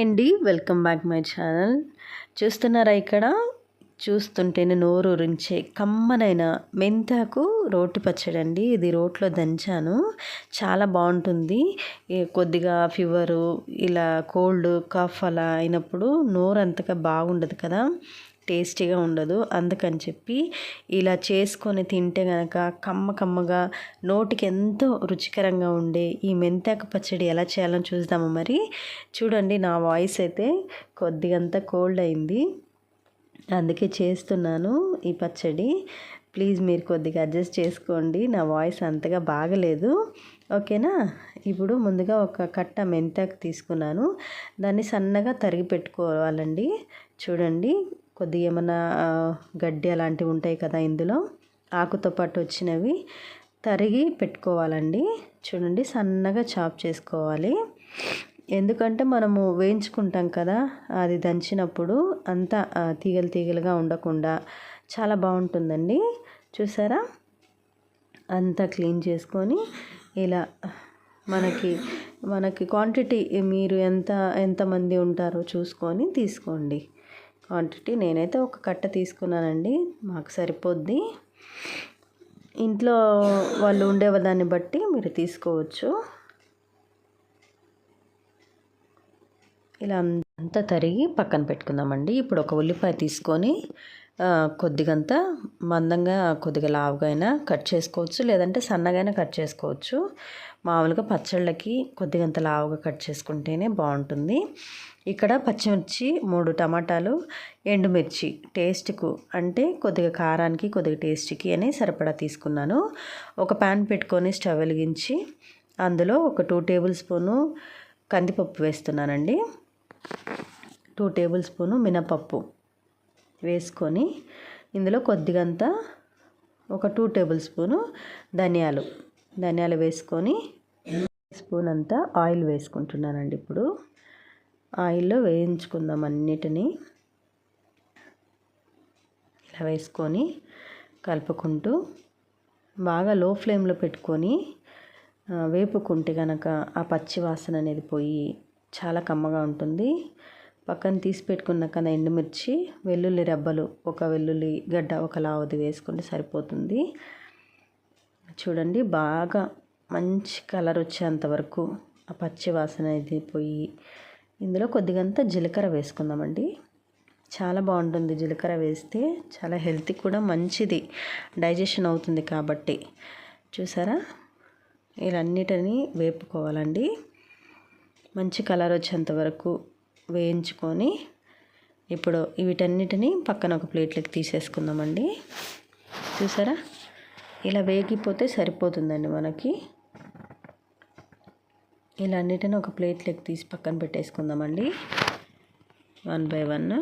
అండి welcome back my channel. చూస్తున్నారా ఇక్కడ? చూస్తుంటేనే నోరు ఊరించే కమ్మనైన మెంతాకు రోటి పచ్చడి అండి ఇది రోట్లో దంచాను. చాలా బాగుంటుంది. కొద్దిగా ఫీవరు ఇలా కోల్డ్ కఫ్ అలా అయినప్పుడు నోరు అంతగా బాగుండదు కదా. టేస్టీగా ఉండదు. అందుకని చెప్పి ఇలా చేసుకొని తింటే కనుక కమ్మ కమ్మగా నోటికి ఎంతో రుచికరంగా ఉండే ఈ మెంతాకు పచ్చడి ఎలా చేయాలో చూద్దాము మరి. చూడండి నా వాయిస్ అయితే కొద్దిగంత కోల్డ్ అయింది. అందుకే చేస్తున్నాను ఈ పచ్చడి. ప్లీజ్ మీరు కొద్దిగా అడ్జస్ట్ చేసుకోండి. నా వాయిస్ అంతగా బాగలేదు. ఓకేనా? ఇప్పుడు ముందుగా ఒక కట్ట మెంతాకు తీసుకున్నాను. దాన్ని సన్నగా తరిగి పెట్టుకోవాలండి. చూడండి. కొద్దిగా ఏమన్నా గడ్డి అలాంటివి ఉంటాయి కదా ఇందులో. ఆకుతో పాటు వచ్చినవి తరిగి పెట్టుకోవాలండి. చూడండి సన్నగా చాప్ చేసుకోవాలి. ఎందుకంటే మనము వేయించుకుంటాం కదా అది దంచినప్పుడు అంతా తీగలు తీగలుగా ఉండకుండా చాలా బాగుంటుందండి. చూసారా? అంతా క్లీన్ చేసుకొని ఇలా మనకి మనకి క్వాంటిటీ మీరు ఎంత ఎంతమంది ఉంటారో చూసుకొని తీసుకోండి. క్వాంటిటీ నేనైతే ఒక కట్ట తీసుకున్నానండి. మాకు సరిపోద్ది. ఇంట్లో వాళ్ళు ఉండే దాన్ని బట్టి మీరు తీసుకోవచ్చు. ఇలా అంతా తరిగి పక్కన పెట్టుకుందామండి. ఇప్పుడు ఒక ఉల్లిపాయ తీసుకొని కొద్దిగంత మందంగా కొద్దిగా లావుగా అయినా కట్ చేసుకోవచ్చు. లేదంటే సన్నగైనా కట్ చేసుకోవచ్చు. మామూలుగా పచ్చళ్ళకి కొద్దిగంత లావుగా కట్ చేసుకుంటేనే బాగుంటుంది. ఇక్కడ పచ్చిమిర్చి మూడు టమాటాలు ఎండుమిర్చి టేస్ట్కు అంటే కొద్దిగా కారానికి కొద్దిగా టేస్ట్కి అని సరిపడా తీసుకున్నాను. ఒక ప్యాన్ పెట్టుకొని స్టవ్ వెలిగించి అందులో ఒక టూ టేబుల్ స్పూను కందిపప్పు వేస్తున్నానండి. టూ టేబుల్ స్పూను మినపప్పు. వేసుకొని ఇందులో కొద్దిగంత ఒక టూ టేబుల్ స్పూను ధనియాలు ధనియాలు వేసుకొని స్పూన్ అంతా ఆయిల్ వేసుకుంటున్నానండి ఇప్పుడు. ఆయిల్లో వేయించుకుందాం అన్నిటినీ. ఇలా వేసుకొని కలుపుకుంటూ బాగా లో ఫ్లేమ్లో పెట్టుకొని వేపుకుంటే కనుక ఆ పచ్చి వాసన అనేది పోయి చాలా కమ్మగా ఉంటుంది. పక్కన తీసి పెట్టుకున్న కదా ఎండుమిర్చి వెల్లుల్లి రెబ్బలు ఒక వెల్లుల్లి గడ్డ ఒక లావది వేసుకుంటే సరిపోతుంది. చూడండి బాగా మంచి కలర్ వచ్చేంత వరకు ఆ పచ్చి వాసన ఇది పోయి ఇందులో కొద్దిగంత జీలకర్ర వేసుకుందామండి. చాలా బాగుంటుంది జీలకర్ర వేస్తే. చాలా హెల్తీ కూడా మంచిది. డైజెషన్ అవుతుంది కాబట్టి. చూసారా? వీళ్ళన్నిటిని వేపుకోవాలండి. మంచి కలర్ వచ్చేంత వరకు వేయించుకొని ఇప్పుడు వీటన్నిటిని పక్కన ఒక ప్లేట్లోకి తీసేసుకుందామండి. చూసారా? ఇలా వేగిపోతే సరిపోతుందండి మనకి. ఇలా అన్నిటిని ఒక ప్లేట్లోకి తీసి పక్కన పెట్టేసుకుందామండి. One by one.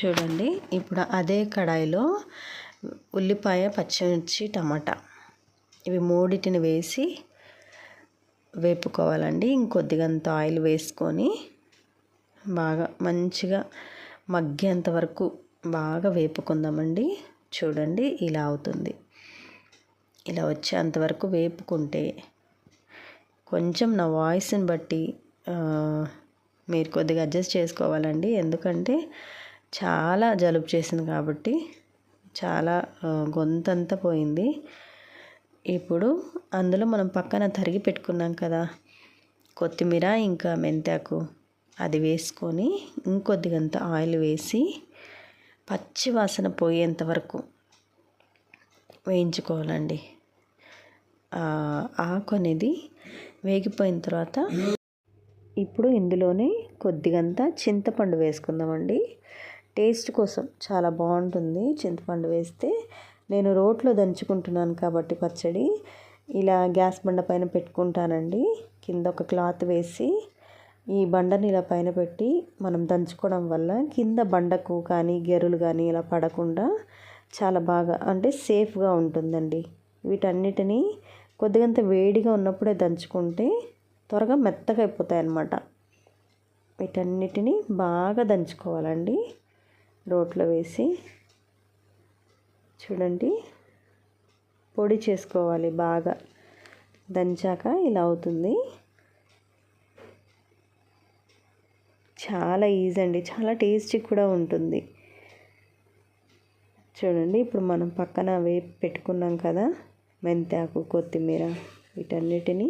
చూడండి ఇప్పుడు అదే కడాయిలో ఉల్లిపాయ పచ్చిమిర్చి టమాటా. ఇవి మూడిటిని వేసి వేపుకోవాలండి. ఇంకొద్దిగంత ఆయిల్ వేసుకొని బాగా మంచిగా మగ్గేంత వరకు బాగా వేపుకుందామండి. చూడండి ఇలా అవుతుంది. ఇలా వచ్చేంతవరకు వేపుకుంటే కొంచెం నా వాయిస్ని బట్టి మీరు కొద్దిగా అడ్జస్ట్ చేసుకోవాలండి. ఎందుకంటే చాలా జలుబు చేసింది కాబట్టి చాలా గొంతంతా పోయింది. ఇప్పుడు అందులో మనం పక్కన తరిగి పెట్టుకున్నాం కదా కొత్తిమీర ఇంకా మెంతాకు అది వేసుకొని ఇంకొద్దిగంత ఆయిల్ వేసి పచ్చి వాసన పోయేంత వరకు వేయించుకోవాలండి. ఆకు అనేది వేగిపోయిన తర్వాత ఇప్పుడు ఇందులోనే కొద్దిగంత చింతపండు వేసుకుందామండి. టేస్ట్ కోసం చాలా బాగుంటుంది చింతపండు వేస్తే. నేను రోట్లో దంచుకుంటున్నాను కాబట్టి పచ్చడి. ఇలా గ్యాస్ బండ పైన పెట్టుకుంటానండి. కింద ఒక క్లాత్ వేసి ఈ బండని ఇలా పైన పెట్టి మనం దంచుకోవడం వల్ల కింద బండకు కానీ గెరులు కానీ ఇలా పడకుండా చాలా బాగా అంటే సేఫ్గా ఉంటుందండి. వీటన్నిటినీ కొద్దిగంత వేడిగా ఉన్నప్పుడే దంచుకుంటే త్వరగా మెత్తగా అయిపోతాయి అన్నమాట వీటన్నిటిని బాగా దంచుకోవాలండి. రోట్లో వేసి చూడండి. పొడి చేసుకోవాలి బాగా. దంచాక ఇలా అవుతుంది. చాలా ఈజీ అండి. చాలా టేస్టీ కూడా ఉంటుంది. చూడండి ఇప్పుడు మనం పక్కన అవి పెట్టుకున్నాం కదా. మెంతాకు కొత్తిమీర వీటన్నిటిని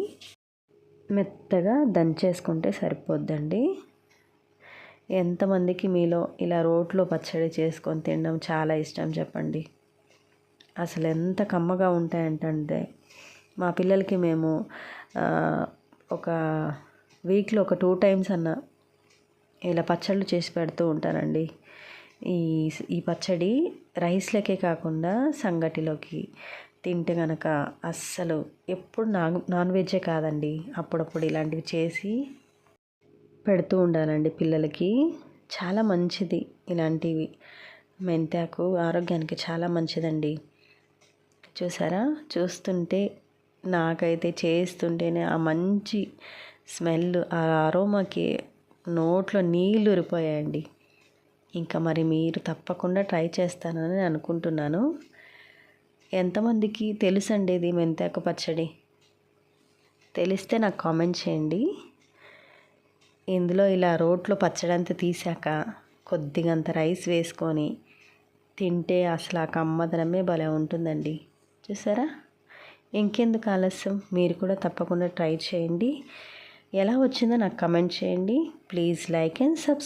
మెత్తగా దంచేసుకుంటే సరిపోద్దండి. ఎంతమందికి మీలో ఇలా రోట్లో పచ్చడి చేసుకొని తినడం చాలా ఇష్టం చెప్పండి. అసలు ఎంత కమ్మగా ఉంటాయంటే మా పిల్లలకి మేము ఒక వీక్లో ఒక టూ టైమ్స్ అన్న ఇలా పచ్చళ్ళు చేసి పెడుతూ ఉంటానండి. ఈ ఈ పచ్చడి రైస్లకే కాకుండా సంగటిలోకి తింటే కనుక అస్సలు ఎప్పుడు నాన్ నాన్ వెజ్జే కాదండి. అప్పుడప్పుడు ఇలాంటివి చేసి పెడుతూ ఉండాలండి పిల్లలకి. చాలా మంచిది ఇలాంటివి. మెంతాకు ఆరోగ్యానికి చాలా మంచిదండి. చూసారా? చూస్తుంటే నాకైతే చేస్తుంటేనే ఆ మంచి స్మెల్ ఆ అరోమాకి నోట్లో నీళ్ళు ఉరిపోయాయండి ఇంకా మరి మీరు తప్పకుండా ట్రై చేస్తానని అనుకుంటున్నాను. ఎంతమందికి తెలుసండి ఇది మెంతాకు పచ్చడి? తెలిస్తే నాకు కామెంట్ చేయండి. ఇందులో ఇలా రోట్లో పచ్చడంతా తీసాక కొద్దిగంత రైస్ వేసుకొని తింటే అసలు ఆ కమ్మదనమే భలే ఉంటుందండి. చూసారా? ఇంకెందుకు ఆలస్యం? మీరు కూడా తప్పకుండా ట్రై చేయండి. ఎలా వచ్చిందో నాకు కమెంట్ చేయండి. Please like and subscribe.